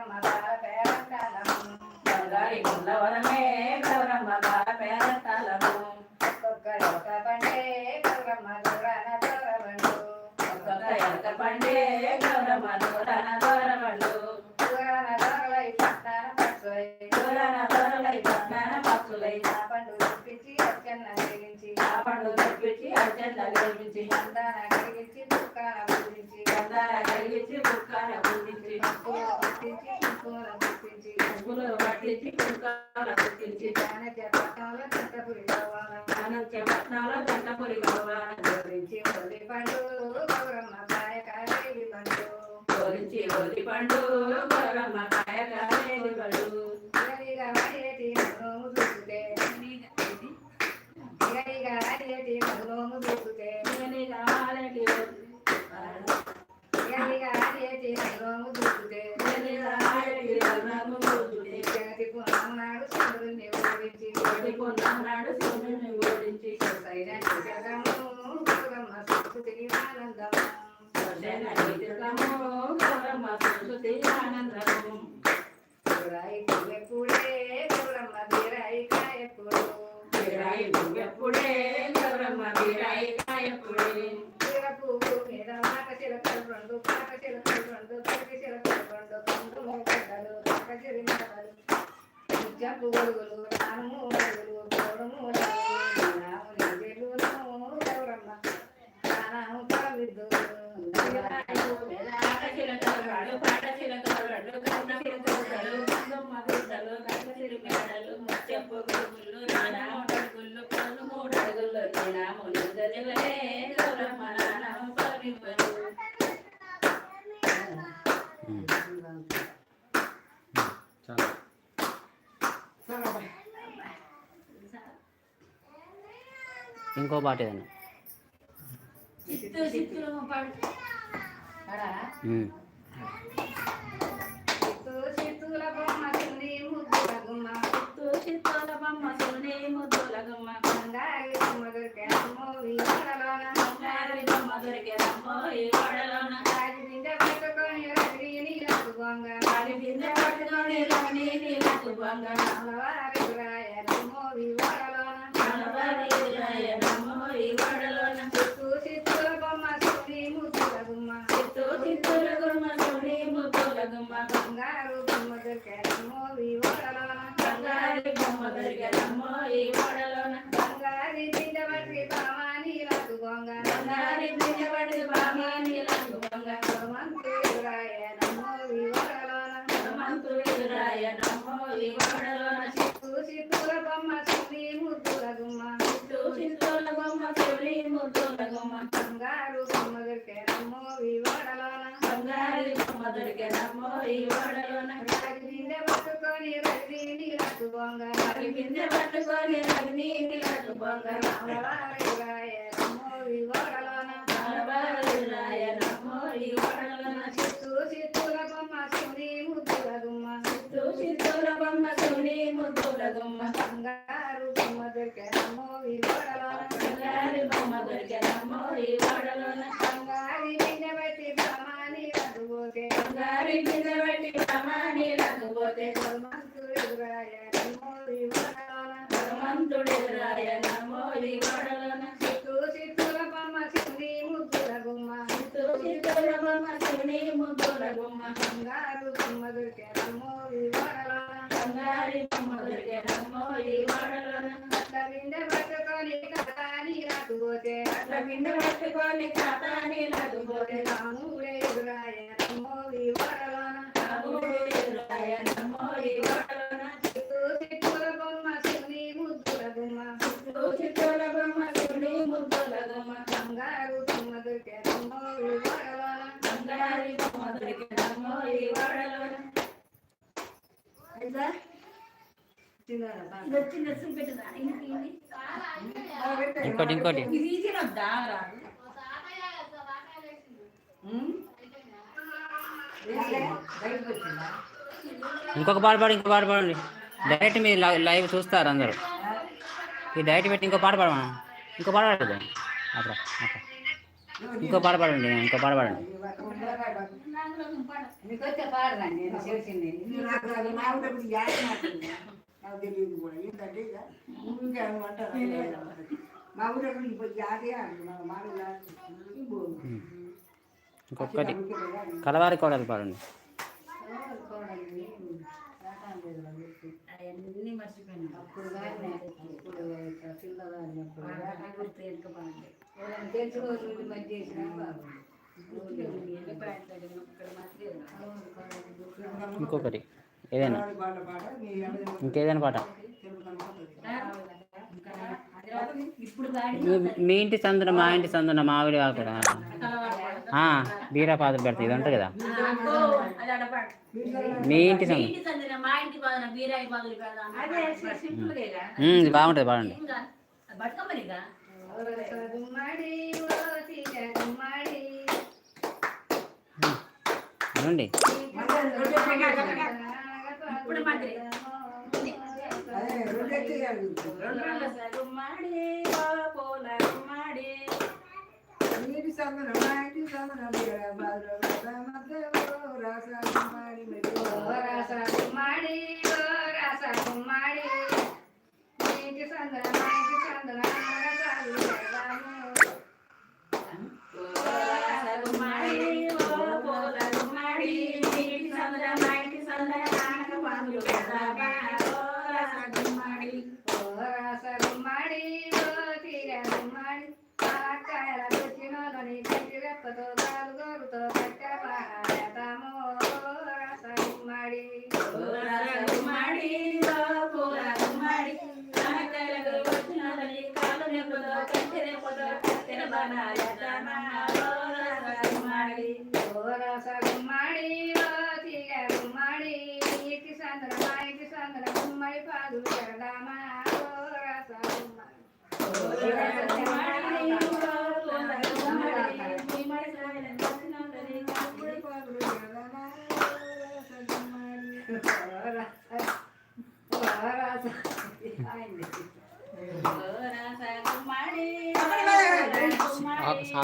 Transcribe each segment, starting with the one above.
గౌరమ్మ బాల పేరంటాలము బంగారి గుండవరమే గౌరమ్మ బాల పేరంటాలము ఒక్కొక్క ఒక పండే గౌరమ్మ దూరాన దూరబండు ఒక్కొక్క ఎనక పండే గౌరమ్మ దూరాన దూరమండు దూరాన దూరలై పట్టాన దూరాన ఆ పండు ఆ తెప్పించి అర్జెంట్ల గెలిపించి అందాన కలిగించి గుర్తించి జానకి పట్టణంలో చింతపురి కావాల ఒలి పండు గౌరమ్మ కాయ కావేరి ఒలి పండు గౌరమ్మ కాయ కాలేది గౌరమ్మ సుఖుతిని ఆనందము గౌరమ్మ సంస్కృతి ఆనందము ఎప్పుడే గౌరమ్మ ఎప్పుడే గౌరమ్మ మీద మాట చిలకలు రెండు పాట చిలకలు రెండు చిలకలు రెండు కందు మూగడ్డలు చిరిమడలు జంపు గొడుగులు నాను గొడుగులు మూడలు ఇంకో పాట ఏదైనా చిత్తు చిత్తులు పాడు ఉమ్. చిత్తూ చిత్తూల బొమ్మ చిన్ని ముద్దుల గుమ్మ చిత్తు చిత్తుల బొమ్మ సుని ముద్దుల గుమ్మ బంగారు బొమ్మ దొరికామో వీడలోన బంగారు బొమ్మ దొరికేదమ్మో ఈ గోడలోన రాజు బిందె పట్టుకొని రగిలి నీలకు బొంగ వారి బిందె పట్టుకొని రాని నీలకు బొంగ అమ్మవారి రాయనమ్మో వీడలోన మనవారి రాయనమ్మో ఈ గోడలోన చిత్తూ చిత్తూల బొమ్మ చిన్ని ముద్దుల గుమ్మ చిత్తు చిత్తుల గుమ్మ సుని ముద్దుల గుమ్మ బంగారు బొమ్మ దొరికామో వీడలోన బంగారు బొమ్మ దొరికేదమ్మో ఈ గోడలోన బంగారి బిందె పట్టి బామా నీలకు బొంగ బంగారు బిందె పట్టి బాగా నీలకు బొంగ మంత్రులు రాయనమ్మో వీడలోన చిత్తూ చిత్తూల బొమ్మ చిన్ని ముద్దుల గుమ్మ బొమ్మ ముద్దుల గుమ్మ బంగారు బొమ్మ బంగారు బొమ్మ రాజు పట్టుకొని రగిలి నీలకు బొంగ వారి పట్టుకొని నీలకు బొంగ రాయనమ్మో ఈ గోడలోన చిత్తూ చిత్తూల బొమ్మ చిన్ని ముద్దుల గుమ్మ చిత్తు చిత్తుల బొమ్మ సుని ముద్దుల గుమ్మ బంగారు బొమ్మ దొరికామో వీడలోన బంగారు బొమ్మ దొరికేదమ్మో ఈ గోడలోన బంగారి బిందె రఘుపోతే బిందె ఈ అట్ల బిందె పట్టుకొని ఖాతాని లేకపోతే రాముడే రాయనమ్మో వీడలోన రాముడి రాయనమ్మో ఈ గోడలోన చిత్తూ చిత్తూల బొమ్మ ముద్దుల చిత్తుల బొమ్మ సుని ముద్దుల ఇంకోటి ఇంకోటి. ఇంకొక పాట పాడు ఇంకో పాట పాడండి. డైరెక్ట్ మీరు లైవ్ చూస్తారు అందరూ. ఈ డైరెక్ట్ పెట్టి ఇంకో పాట పాడమా? ఇంకో పాట పాడదు. అక్కడ అక్కడ. ఇంకో పాట పాడండి ఇంకో పాట పాడండి. మీకు వచ్చే పాడదండి నేను చేసింది. నాకు తెలియదు కూడా. ఏంటంటే ఇక ఊరికే అనమంటారు మా ఊరికి ఇప్పుడు యాదే అండి మా మామూలు ఇంకొకటి కలవారి కోడలు పాడండి. అవన్నీ మర్చిపోయినా. అప్పుడు కానీ ఇప్పుడు అప్పుడు మధ్య చేసినా ఇంకొకటి. ఏదైనా. ఇంకేదైనా పాట. మీ- మీ ఇంటి సందున మా ఇంటి సందున మావిడి కాకుండా బీరా పాత్ర పెడతాయి ఇది ఉంటుంది కదా. మీ ఇంటి మీ సందు. ఇంటి సందిన బాగుంటుంది పాడండి గుమ్మడి అనండి ఇప్పుడు మాదిరి. అదే రెండు ఎత్తి గుమ్మడి ఓ పూల గుమ్మడి నీటి సందన మా ఇంటి సందన బీర బాద్ర మధ్య రాస కుమారి พา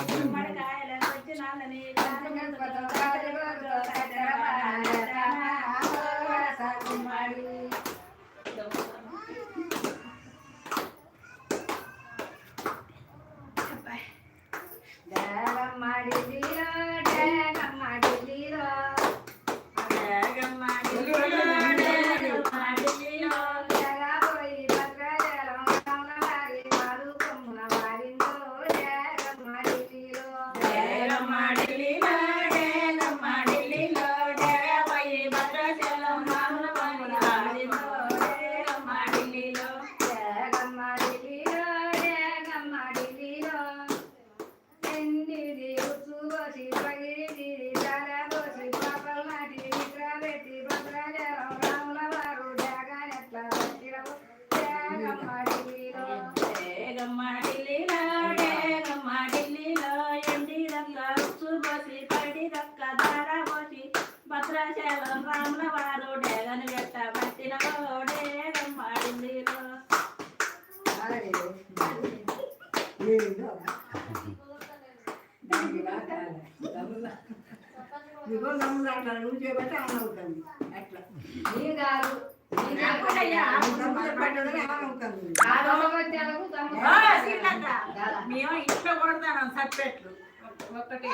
భద్రాచలం రాముల వారు డేగను పెట్ట పట్టిన డేగం నమ్ములు అంటారు నువ్వు అవుతుంది అట్లా నీ కాదు మేము ఇంట్లో కొడతాను ఒకటి